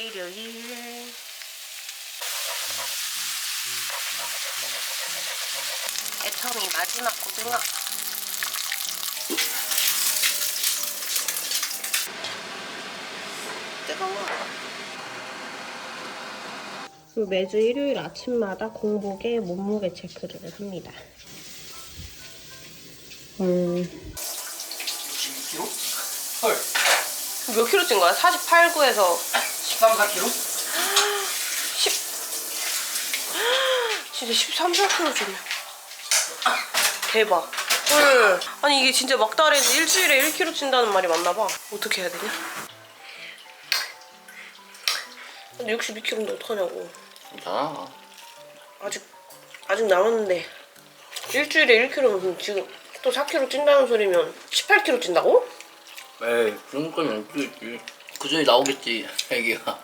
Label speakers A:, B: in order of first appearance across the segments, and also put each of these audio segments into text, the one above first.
A: 일요일. 애청이 마지막 고등어. 뜨거워. 매주 일요일 아침마다 공복에 몸무게 체크를 합니다. 음,
B: 62kg? 헐
A: 몇 킬로 찐 거야? 48, 9에서
B: 13, 4kg?
A: 10 진짜 13, 14kg 줬네 대박 헐 아니 이게 진짜 막달에서 일주일에 1kg 찐다는 말이 맞나 봐 어떻게 해야 되냐? 근데 62kg인데 어떡하냐고
B: 괜찮아
A: 아직 아직 남았는데 일주일에 1kg면 지금 또 4kg 찐다는 소리면 18kg 찐다고?
B: 에이 그런 건 없겠지. 그 전에 나오겠지 애기가.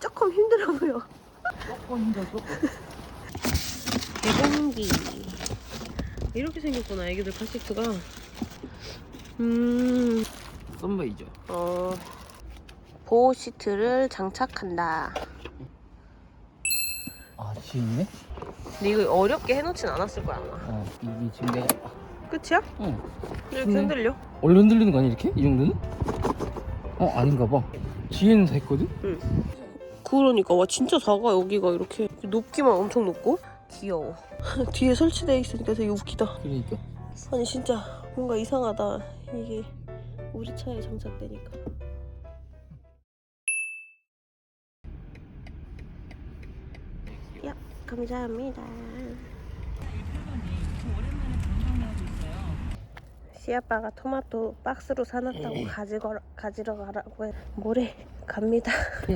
A: 조금 힘들어 보여.
B: 조금 힘들어 조금.
A: 개공기. 이렇게 생겼구나 애기들 카시트가. 음.
B: 썸바이죠.
A: 어, 보호 시트를 장착한다.
B: 아 뒤에 있네?
A: 근데 이거 어렵게 해놓진 않았을 거야 아마.
B: 어 이게 지금 내가
A: 끝이야?
B: 응
A: 이렇게
B: 음.
A: 흔들려?
B: 원래 흔들리는 거 아니야 이렇게? 이 정도는? 어 아닌가 봐 뒤에는 다 있거든?
A: 그러니까 와 진짜 작아 여기가 이렇게 높기만 엄청 높고 귀여워. 뒤에 설치돼 있으니까 되게 웃기다.
B: 그러니까
A: 아니 진짜 뭔가 이상하다 이게 우리 차에 장착되니까. 감사합니다. 시아빠가 토마토 박스로 사놨다고 가지고 가지러 가라고 해. 뭐래 갑니다.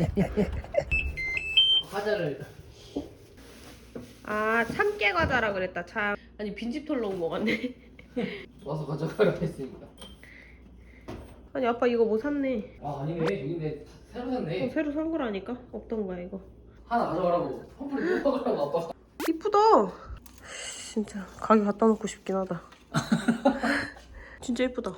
B: 과자를
A: 아 참깨 과자라 그랬다 참. 아니 빈집 털러 온거 같네.
B: 와서 가져가라 했으니까
A: 아니 아빠 이거 뭐 샀네.
B: 아 아니네 여긴데 새로 샀네
A: 어, 새로 산 거라니까 없던 거야 이거.
B: 하나 가져가라고 펌프를 뽑아가라고 아빠가
A: 이쁘다. 진짜 가게 갖다 놓고 싶긴 하다. 진짜 이쁘다.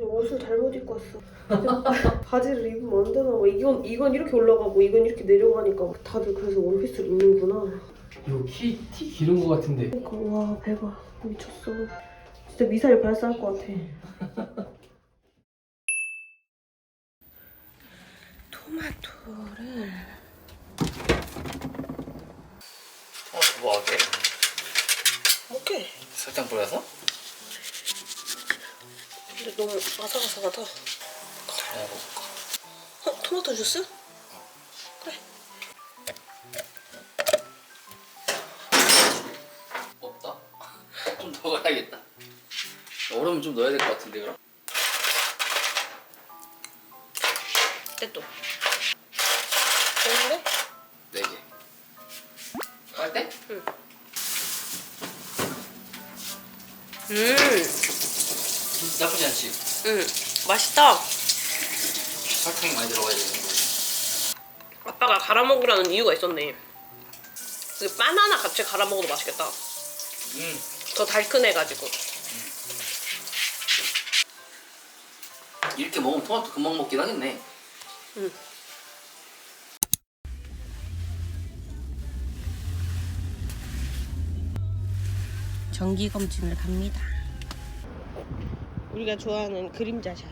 A: 옷을 잘못 입고 왔어. 바지를 입으면 안 되나 봐. 이건 이건 이렇게 올라가고 이건 이렇게 내려가니까 다들 그래서 원피스를 입는구나.
B: 이거 키, 티 기른 거 같은데
A: 그러니까 와 대박 미쳤어. 진짜 미사일 발사할 것 같아. 토마토를
B: 어 뭐하게?
A: 오케이.
B: 설탕 뿌려서?
A: 근데 너무 아삭아삭하다.
B: 갈아볼까
A: 어, 토마토 주스? 그래.
B: 없다 좀더 가야겠다 얼음 좀 넣어야 될 것 같은데 그럼?
A: 됐또. 됐는데?
B: 4개 빨대?
A: 음.
B: 나쁘지 않지
A: 음, 맛있다.
B: 설탕이 많이 들어가야 되는 거지
A: 아빠가 갈아 먹으라는 이유가 있었네. 그 바나나 같이 갈아 먹어도 맛있겠다.
B: 음
A: 더 달큰해가지고.
B: 이렇게 먹으면 토마토 금방 먹긴 하겠네
A: 음. 정기 검진을 갑니다. 우리가 좋아하는 그림자 샷.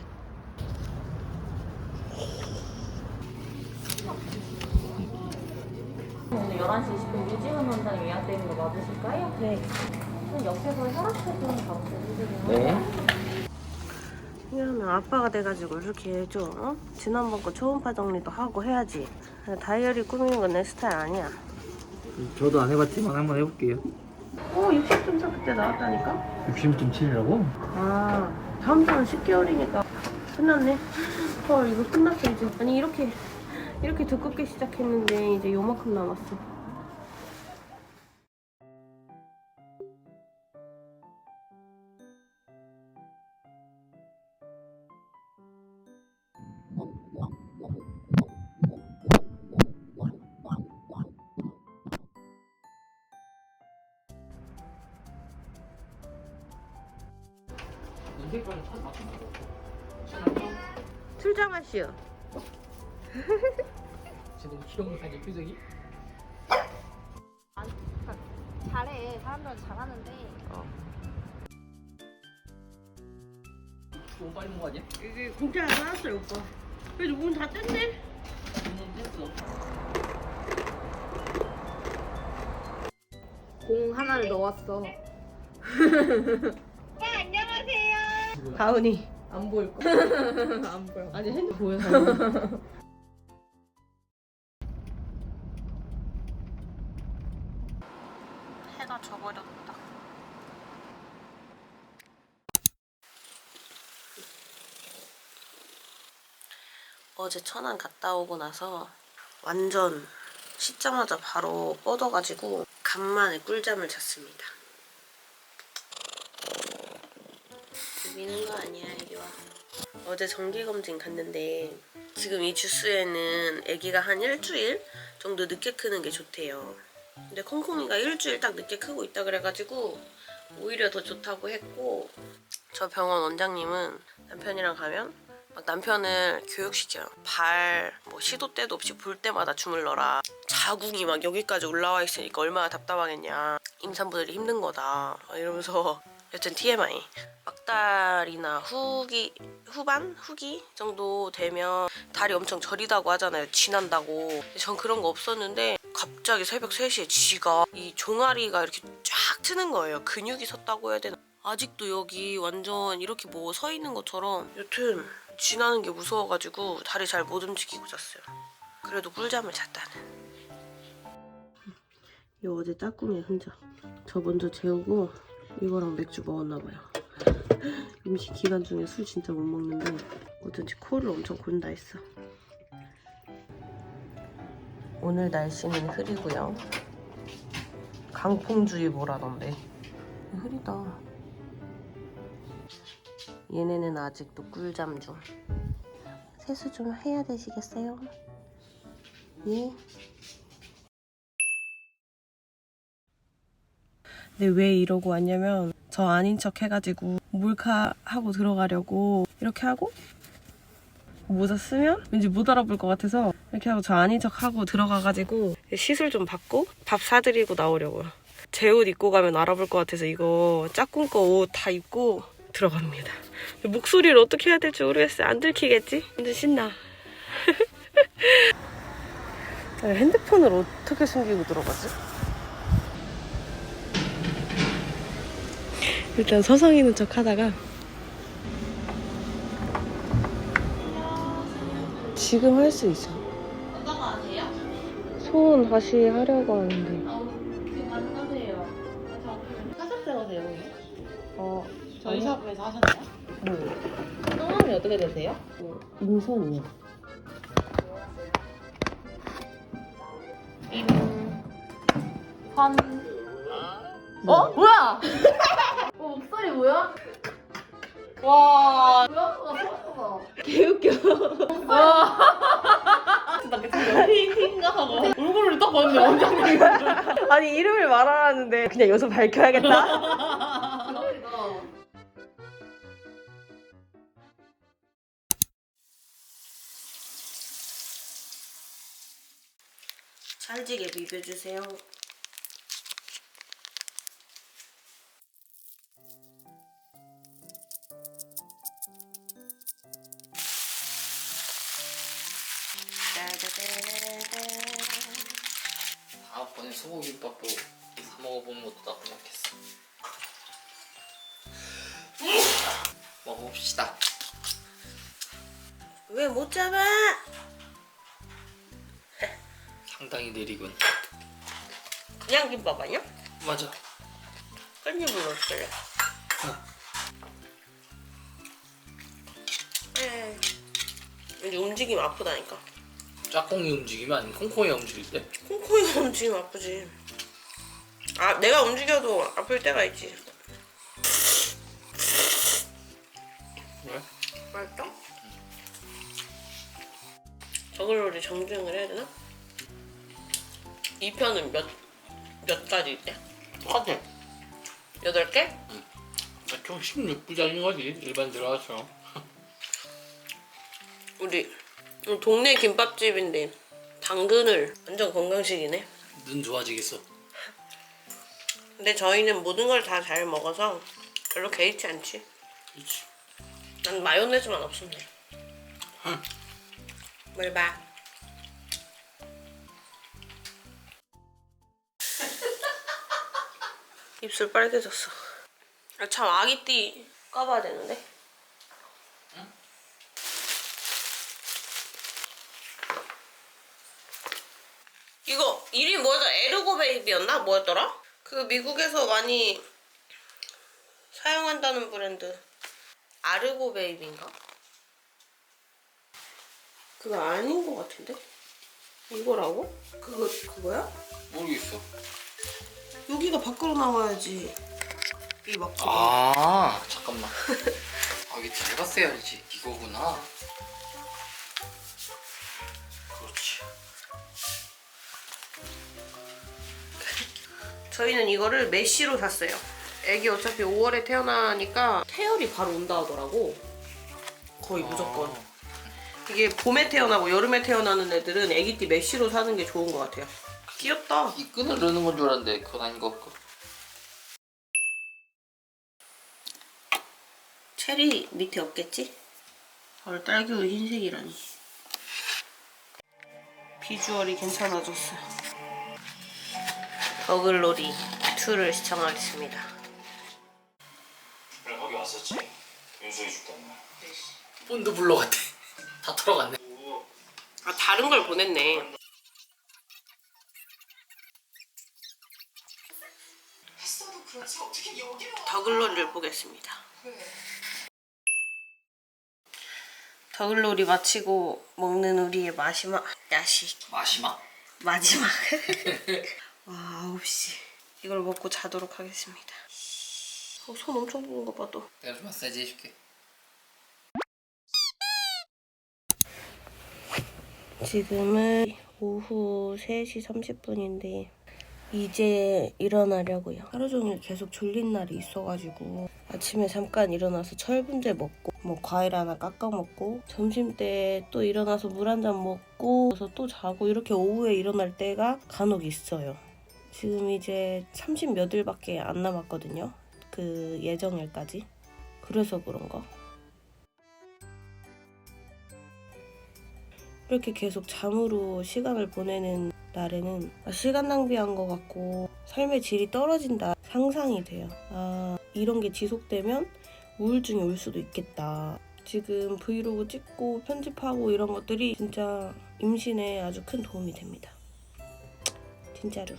C: 오늘 11시 20분 유지훈 원장 예약되어 있는 거 맞으실까요?
A: 네.
C: 그럼 옆에서 혈압체크는 바로 해주세요.
B: 네
A: 왜냐면 아빠가 돼가지고 이렇게 해줘. 어? 지난번 거 초음파 정리도 하고 해야지. 다이어리 꾸미는 건 내 스타일 아니야.
B: 저도 안 해봤지만 한번 해볼게요
A: 어, 60.4 그때 나왔다니까?
B: 60.7이라고?
A: 아, 다음 주는 10개월이니까 끝났네. 헐, 이거 끝났어, 이제. 아니, 이렇게, 이렇게 두껍게 시작했는데, 이제 요만큼 남았어.
C: 잘해. 사람들은 잘하는데.
B: 너무 빨리 거 아니야?
A: 이게 공짜 안 나왔어요, 오빠. 그래도 문다 뗐네?
B: 너무 됐어
C: 공 하나를 넣었어.
A: 가은이.
C: 안 보일 거. 안 보여.
A: 아니, 핸드 보여서. 해가 져버렸다. 어제 천안 갔다 오고 나서 완전 씻자마자 바로 뻗어가지고 간만에 꿀잠을 잤습니다. 미는 거 아니야, 이리 와. 어제 정기검진 갔는데 지금 이 주스에는 아기가 한 일주일 정도 늦게 크는 게 좋대요. 근데 콩콩이가 일주일 딱 늦게 크고 있다 그래가지고 오히려 더 좋다고 했고 저 병원 원장님은 남편이랑 가면 막 남편을 교육시켜요. 발 뭐 시도 때도 없이 볼 때마다 주물러라. 자궁이 막 여기까지 올라와 있으니까 얼마나 답답하겠냐. 임산부들이 힘든 거다. 막 이러면서 여튼 TMI. 막달이나 후기 후반 후기 정도 되면 다리 엄청 저리다고 하잖아요. 근데 전 그런 거 없었는데 갑자기 새벽 3시에 쥐가 이 종아리가 이렇게 쫙 트는 거예요. 근육이 섰다고 해야 되나? 아직도 여기 완전 이렇게 뭐 서 있는 것처럼 여튼 쥐나는 게 무서워가지고 다리 잘 못 움직이고 잤어요. 그래도 꿀잠을 잤다는. 이 어제 짝꿍의 흔적. 저 먼저 재우고 이거랑 맥주 먹었나 봐요. 임시 기간 중에 술 진짜 못 먹는데 어쩐지 코를 엄청 곤다 했어. 오늘 날씨는 흐리고요. 강풍주의보라던데. 흐리다. 얘네는 아직도 꿀잠 중. 세수 좀 해야 되시겠어요? 예. 근데 왜 이러고 왔냐면 저 아닌 척 해가지고 몰카 하고 들어가려고 이렇게 하고 모자 쓰면 왠지 못 알아볼 것 같아서 이렇게 하고 저 아닌 척 하고 들어가가지고 시술 좀 받고 밥 사드리고 나오려고요. 제 옷 입고 가면 알아볼 것 같아서 이거 짝꿍 거 옷 다 입고 들어갑니다. 목소리를 어떻게 해야 될지 모르겠어요. 안 들키겠지? 근데 신나. 핸드폰을 어떻게 숨기고 들어가지? 일단 서성이는 척 하다가 지금 할 수 있어.
C: 오빠가 아세요?
A: 소원 다시 하려고 하는데.
C: 아, 그. 사셨어요, 여기?
A: 어,
C: 저희 샵에서 하셨나요?
A: 뭐,
C: 성함이 어떻게 되세요?
A: 임선이요.
C: 관. 어? 뭐야? 어, 목소리 뭐야? 와.
A: 개웃겨.
C: 와. 나 그때 흰가 하고 얼굴을 딱 봤는데 원장님.
A: 아니, 이름을 말하라는데 그냥 여기서 밝혀야겠다. 찰지게 비벼주세요.
B: 소고기밥도 사 먹어보는 것도 나쁘지 않겠어 먹어봅시다
A: 왜 못 잡아?
B: 상당히 느리군
A: 그냥 김밥 아니야?
B: 맞아
A: 깻잎을 넣었어요. 에 왠지 움직이면 아프다니까.
B: 짝꿍이 움직이면 아니면 콩콩이가 움직일 때
A: 콩콩이가 움직이면 아프지. 아, 내가 움직여도 아플 때가 있지.
B: 왜?
A: 맛있다? 저걸로 우리 정주행을 해야 되나? 이 편은 몇, 몇 가지 있대?
B: 똑같아
A: 여덟 개?
B: 총 16부작인 거지 일반 들어가서
A: 우리 동네 김밥집인데 당근을 완전 건강식이네.
B: 눈 좋아지겠어.
A: 근데 저희는 모든 걸 다 잘 먹어서 별로 개의치 않지.
B: 그렇지.
A: 난 마요네즈만 없으면 돼. 뭘 봐. 입술 빨개졌어. 아, 참 아기띠 까봐야 되는데. 이름이 뭐였더라? 에르고 베이비였나? 뭐였더라? 그 미국에서 많이 사용한다는 브랜드 아르고 베이비인가? 그거 아닌 것 같은데? 이거라고? 그거 그거야?
B: 모르겠어.
A: 여기가 밖으로 나와야지 이 막지가
B: 아 잠깐만. 아 이게 잘 봤어야지. 이거구나.
A: 저희는 이거를 메쉬로 샀어요. 애기 어차피 5월에 태어나니까 태열이 바로 온다 하더라고. 거의 무조건.
B: 아,
A: 이게 봄에 태어나고 여름에 태어나는 애들은 애기 띠 메쉬로 사는 게 좋은 것 같아요. 귀엽다.
B: 이 끈을 넣는 건 줄 알았는데 그건 아닌 것 같고.
A: 체리 밑에 없겠지? 헐 딸기우유 흰색이라니. 비주얼이 괜찮아졌어 버글놀이 2를 시청하겠습니다
D: 그래 거기 왔었지? 윤수이 죽다는
B: 본드 불러 같아. 다 털어갔네.
A: 아 다른 걸 보냈네
E: 했어도 그렇지 어떻게 여기로 와?
A: 더글놀이를 보겠습니다 더글놀이 마치고 먹는 우리의 마지막 야식
B: 마시마?
A: 마지막 와 9시 이걸 먹고 자도록 하겠습니다 어, 손 엄청 부은 거봐 또.
B: 내가 좀 마사지 해줄게.
A: 지금은 오후 3시 30분인데 이제 일어나려고요. 하루 종일 계속 졸린 날이 있어가지고 아침에 잠깐 일어나서 철분제 먹고 뭐 과일 하나 깎아 먹고 점심 때 또 일어나서 물 한 잔 먹고 그래서 또 자고 이렇게 오후에 일어날 때가 간혹 있어요. 지금 이제 30 몇 일밖에 안 남았거든요. 그 예정일까지. 그래서 그런가? 이렇게 계속 잠으로 시간을 보내는 날에는 아, 시간 낭비한 것 같고 삶의 질이 떨어진다 상상이 돼요. 아 이런 게 지속되면 우울증이 올 수도 있겠다. 지금 브이로그 찍고 편집하고 이런 것들이 진짜 임신에 아주 큰 도움이 됩니다. 진짜로.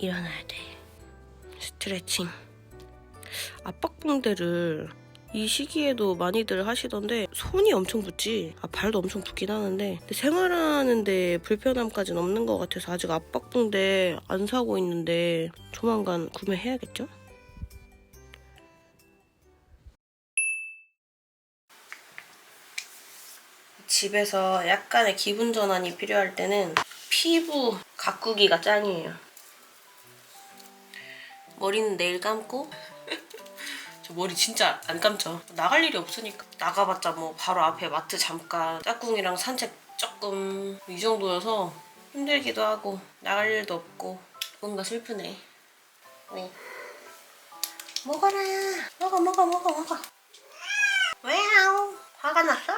A: 일어나야 돼. 스트레칭. 압박붕대를 이 시기에도 많이들 하시던데 손이 엄청 붓지 아, 발도 엄청 붓긴 하는데 생활하는데 불편함까지는 없는 것 같아서 아직 압박붕대 안 사고 있는데 조만간 구매해야겠죠? 집에서 약간의 기분 전환이 필요할 때는 피부 가꾸기가 짱이에요 머리는 내일 감고 저 머리 진짜 안 감죠. 나갈 일이 없으니까. 나가봤자 뭐 바로 앞에 마트 잠깐 짝꿍이랑 산책 조금 이 정도여서 힘들기도 하고 나갈 일도 없고 뭔가 슬프네. 왜? 먹어라. 먹어 먹어 먹어 먹어. 왜요? 화가 났어?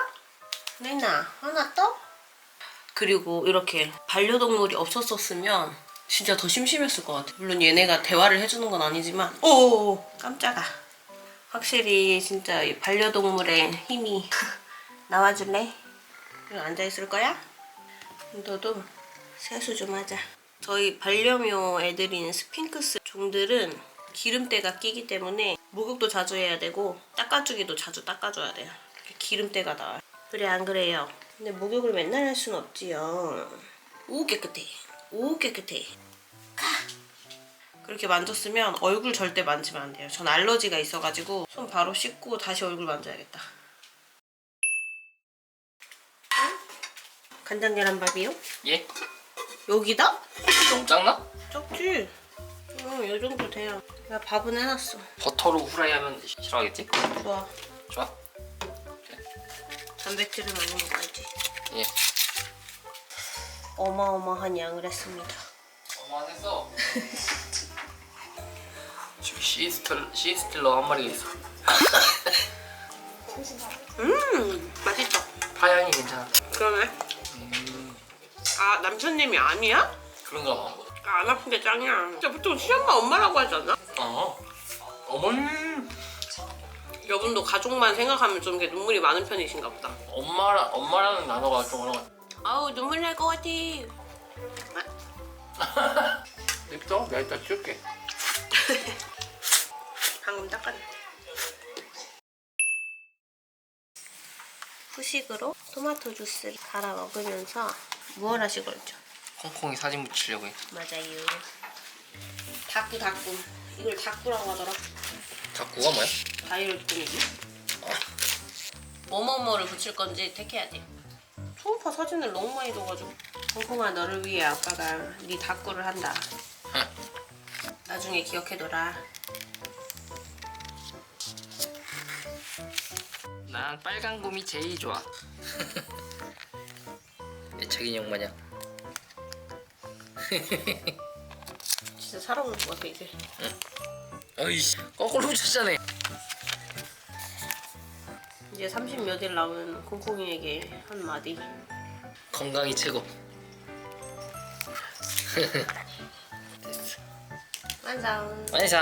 A: 내나 화났어? 그리고 이렇게 반려동물이 없었었으면 진짜 더 심심했을 것 같아. 물론 얘네가 대화를 해주는 건 아니지만, 오 깜짝아. 확실히 진짜 이 반려동물의 힘이 나와줄래? 여기 앉아 있을 거야? 너도 세수 좀 하자. 저희 반려묘 애들인 스핑크스 종들은 기름때가 끼기 때문에 목욕도 자주 해야 되고 닦아주기도 자주 닦아줘야 돼요. 기름때가 나와요. 그래 안 그래요? 근데 목욕을 맨날 할 순 없지요. 오 깨끗해. 오 깨끗해. 가. 그렇게 만졌으면 얼굴 절대 만지면 안 돼요. 전 알러지가 있어가지고 손 바로 씻고 다시 얼굴 만져야겠다. 응? 간장 계란밥이요?
B: 예?
A: 여기다?
B: 너무 작나?
A: 적지? 응, 이 정도 돼요. 나 밥은 해놨어.
B: 버터로 후라이 하면 싫어하겠지?
A: 좋아.
B: 좋아.
A: 단백질을 많이 먹어야지.
B: 예.
A: 어마어마한 양을 했습니다.
B: 어마했어. 지금 시스틸 시스틸러 한 마리가 있어.
A: 음 맛있어.
B: 파향이 괜찮아.
A: 그러네. 아 남편님이 아니야?
B: 그런가 봐.
A: 아, 안 아픈 게 짱이야. 진짜 보통 시엄마 엄마라고 하지 않나?
B: 어. 어머니.
A: 여분도 가족만 생각하면 좀 이렇게 눈물이 많은 편이신가 보다.
B: 엄마라 엄마라는 단어가 좀 어려워.
A: 아우 눈물 날 것 같아.
B: 냅둬. 내가 이따 치울게.
A: 방금 닦았네. 후식으로 토마토 주스를 갈아 먹으면서 무얼 하시고 그랬죠?
B: 콩콩이 사진 붙이려고 해.
A: 맞아요. 닭구 닭구. 이걸 닭구라고 하더라.
B: 자꾸가 뭐야?
A: 다이어트이지. 뭐뭐뭐를 붙일 건지 택해야 돼. 초음파 사진을 너무 많이 줘가지고. 콩콩아 너를 위해 아빠가 네 닭구를 한다. 나중에 기억해둬라.
B: 난 빨간 곰이 제일 좋아. 애착 인형 마냥.
A: 진짜 살아오는 것 같아 이제.
B: 어이씨 거꾸로 붙였잖아.
A: 이제 30몇 일 남은 콩콩이에게 한 마디.
B: 건강이 최고.
A: 완성.
B: 완성.